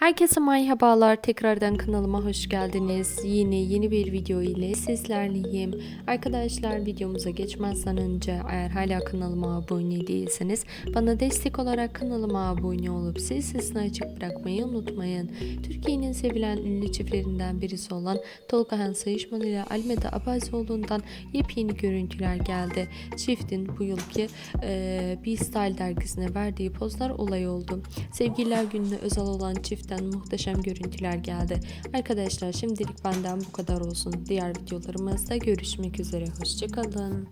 Herkese merhabalar. Tekrardan kanalıma hoş geldiniz. Yine yeni bir video ile sizlerleyim. Arkadaşlar videomuza geçmezden önce eğer hala kanalıma abone değilseniz bana destek olarak kanalıma abone olup zil sesini açık bırakmayı unutmayın. Türkiye'nin sevilen ünlü çiftlerinden birisi olan Tolga Han Sayışman ile Almeda Abazoğlu'ndan yepyeni görüntüler geldi. Çiftin bu yılki e, B-Style dergisine verdiği pozlar olay oldu. Sevgililer gününe özel olan çiftten muhteşem görüntüler geldi. Arkadaşlar şimdilik benden bu kadar olsun. Diğer videolarımızda görüşmek üzere. Hoşçakalın.